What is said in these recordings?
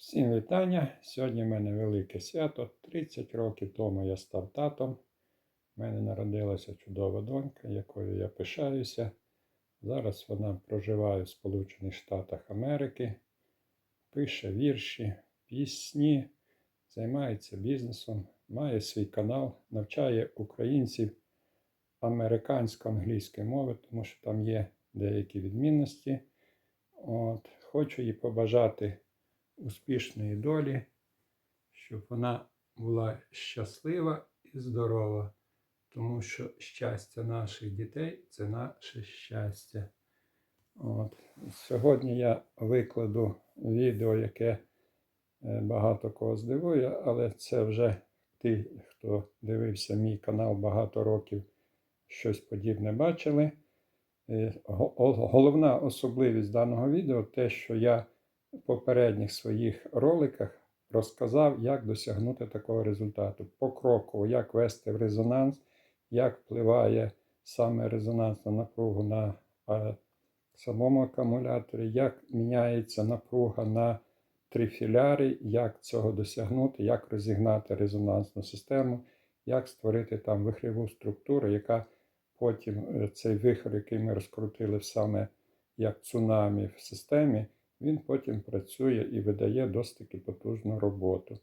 Всім вітання! Сьогодні в мене велике свято. 30 років тому я став татом. У мене народилася чудова донька, якою я пишаюся. Зараз вона проживає в Сполучених Штатах Америки, пише вірші, пісні, займається бізнесом, має свій канал, навчає українців американсько-англійської мови, тому що там є деякі відмінності. От, Хочу їй побажати успішної долі, щоб вона була щаслива і здорова, тому що щастя наших дітей це наше щастя. От. Сьогодні я викладу відео, яке е, багато кого здивує, але це вже ті, хто дивився мій канал багато років, щось подібне бачили. Е, Головна особливість даного відео те, що я попередніх своїх роликах розказав, як досягнути такого результату. Покроково, як ввести в резонанс, як впливає саме резонансна напруга на самому акумуляторі, як міняється напруга на трифілярі, як цього досягнути, як розігнати резонансну систему, як створити там вихреву структуру, яка потім е, цей вихор, який ми розкрутили саме як цунамі в системі, він потім працює і видає досить потужну роботу.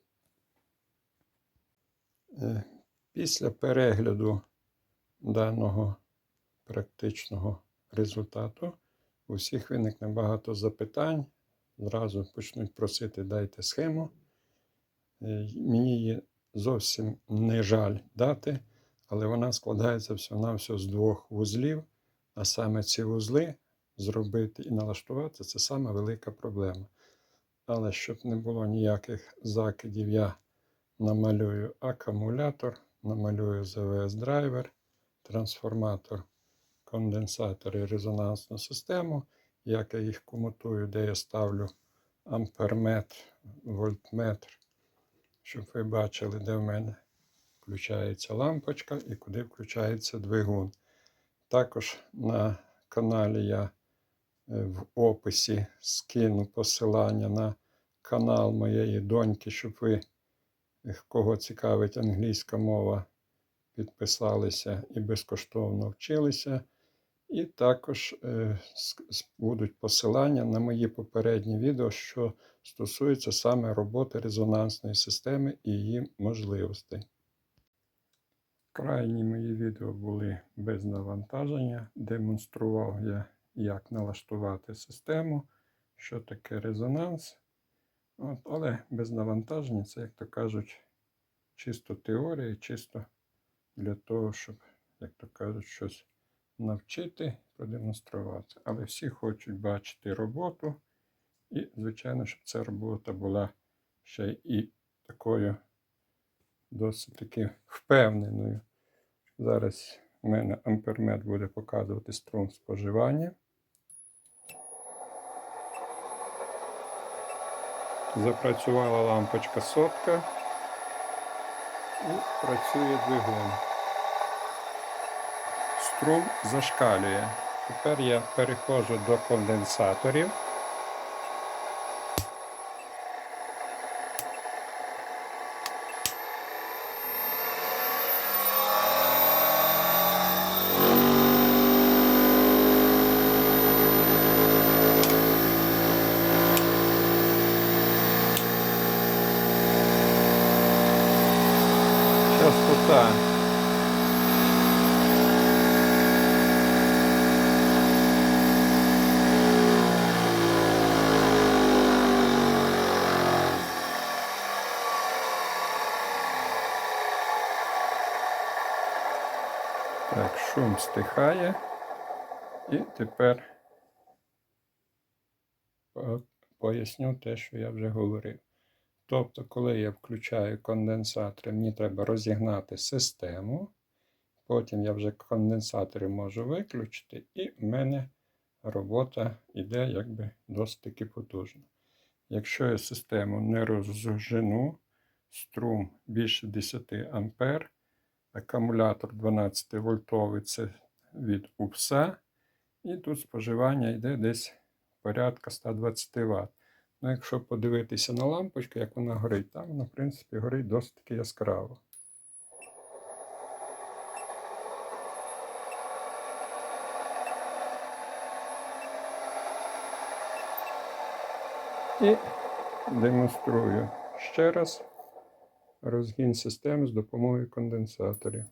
Е, Після перегляду даного практичного результату у всіх виникне багато запитань. Зразу почнуть просити дайте схему. Е, Мені її зовсім не жаль дати, але вона складається всього-навсього з двох вузлів, а саме ці вузли зробити і налаштувати це саме велика проблема. Але щоб не було ніяких закидів, я намалюю акумулятор, намалюю ЗВС драйвер, трансформатор, конденсатор і резонансну систему. Як я їх комутую, де я ставлю амперметр, вольтметр, щоб ви бачили, де в мене включається лампочка і куди включається двигун. Також на каналі я в описі скину посилання на канал моєї доньки, щоб ви, е, кого цікавить англійська мова, підписалися і безкоштовно вчилися. І також е, будуть посилання на мої попередні відео, що стосується саме роботи резонансної системи і її можливостей. Крайні мої відео були без навантаження. Демонстрував я, як налаштувати систему, що таке резонанс. От, але без навантаження це, як то кажуть, чисто теорія, чисто для того, щоб, як то кажуть, щось навчити, продемонструвати. Але всі хочуть бачити роботу. І, звичайно, щоб ця робота була ще і такою досить таки впевненою. Зараз у мене ампермет буде показувати струм споживання. Запрацювала лампочка сотка і працює двигун. Струм зашкалює. Тепер я переходжу до конденсаторів. Шум стихає. І тепер поясню те, що я вже говорив. Тобто, коли я включаю конденсатори, мені треба розігнати систему. Потім я вже конденсатори можу виключити, і в мене робота йде якби досить таки потужно. Якщо я систему не розжену, струм більше 10 А, акумулятор 12 вольтовий це від УПСа, і тут споживання йде десь порядка 120 Вт. Ну, якщо подивитися на лампочку, як вона горить, там вона, в принципі, горить досить яскраво. І демонструю ще раз розгін системи з допомогою конденсаторів.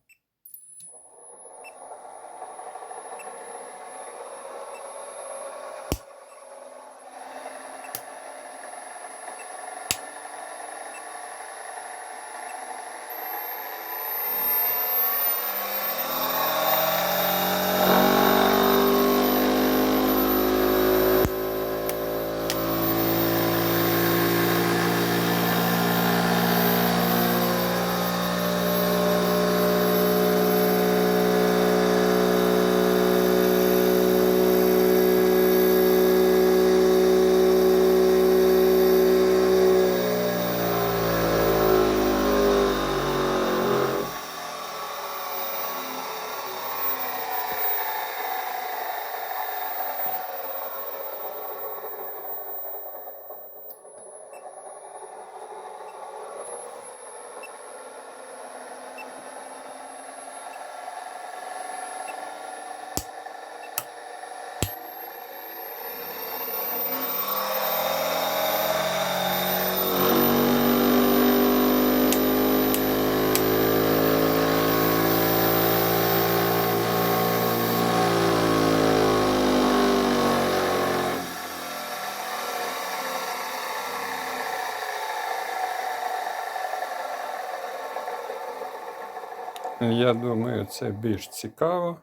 Я думаю, це більш цікаво,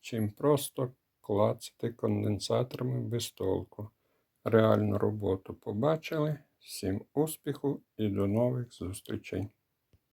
чим просто клацати конденсаторами без толку. Реальну роботу побачили. Всім успіху і до нових зустрічей!